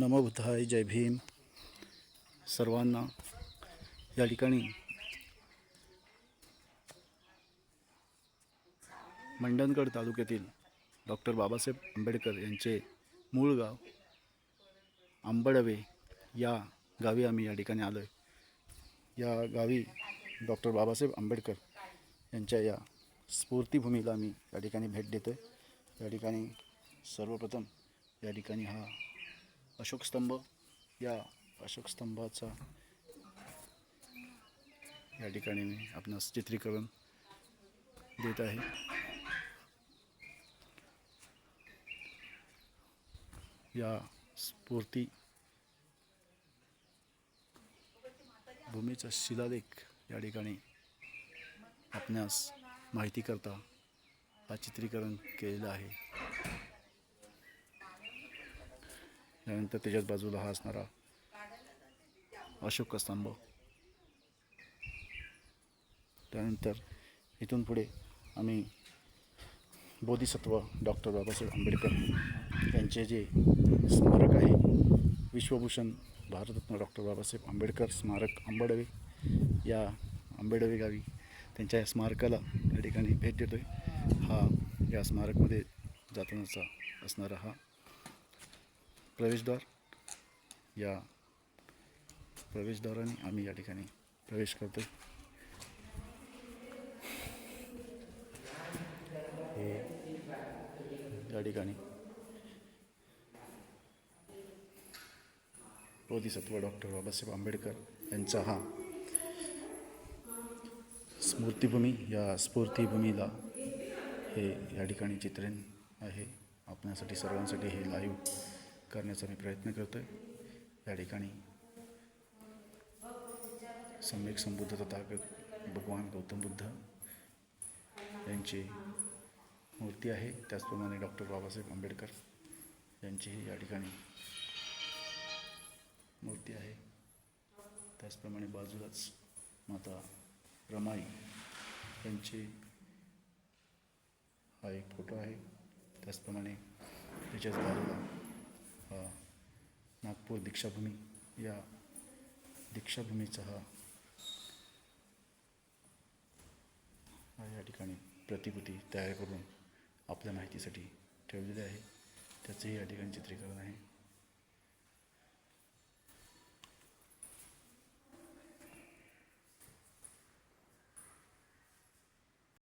नमोबुद्धाय जय भीम. सर्वांना या ठिकाणी मंडणगड तालुक्यातील डॉक्टर बाबासाहेब आंबेडकर यांचे मूळ गाव आंबडवे या गावी आम्ही या ठिकाणी आलो आहे या गावी डॉक्टर बाबासाहेब आंबेडकर यांच्या या स्फूर्तीभूमीला आम्ही या ठिकाणी भेट देतो आहे या ठिकाणी सर्वप्रथम या ठिकाणी हा अशोक स्तंभ या अशोक स्तंभाचा या ठिकाणी मी आपणास चित्रीकरण देत आहे. या स्फूर्ती भूमीचा शिलालेख या ठिकाणी आपणास माहिती करता हा चित्रीकरण केलेलं आहे. त्यानंतर त्याच्याच बाजूला हा असणारा अशोक स्तंभ. त्यानंतर इथून पुढे आम्ही बोधिसत्व डॉक्टर बाबासाहेब आंबेडकर यांचे जे स्मारक आहे विश्वभूषण भारतरत्न डॉक्टर बाबासाहेब आंबेडकर स्मारक आंबडवे या आंबेडवे गावी त्यांच्या या स्मारकाला या ठिकाणी भेट देतो आहे हा या स्मारकमध्ये जातानाचा असणारा हा प्रवेशद्वार या प्रवेशद्वाराने आम्ही या ठिकाणी प्रवेश करतो हे या ठिकाणी बोधिसत्व डॉक्टर बाबासाहेब आंबेडकर यांचा हा स्मृतिभूमी या स्फूर्तीभूमीला हे या ठिकाणी चित्रण आहे. आपल्यासाठी सर्वांसाठी हे लाईव्ह करण्याचा मी प्रयत्न करतो आहे या ठिकाणी सम्यक संबुद्ध तथागत भगवान गौतम बुद्ध यांची मूर्ती आहे. त्याचप्रमाणे डॉक्टर बाबासाहेब आंबेडकर यांचीही या ठिकाणी मूर्ती आहे. त्याचप्रमाणे बाजूलाच माता रमाई यांची हा एक फोटो आहे. त्याचप्रमाणे त्याच्याच बाजूला नागपूर दीक्षाभूमी या दीक्षाभूमीचा हा या ठिकाणी प्रतिकृती तयार करून आपल्या माहितीसाठी ठेवलेली आहे. त्याचंही या ठिकाणी चित्रीकरण आहे.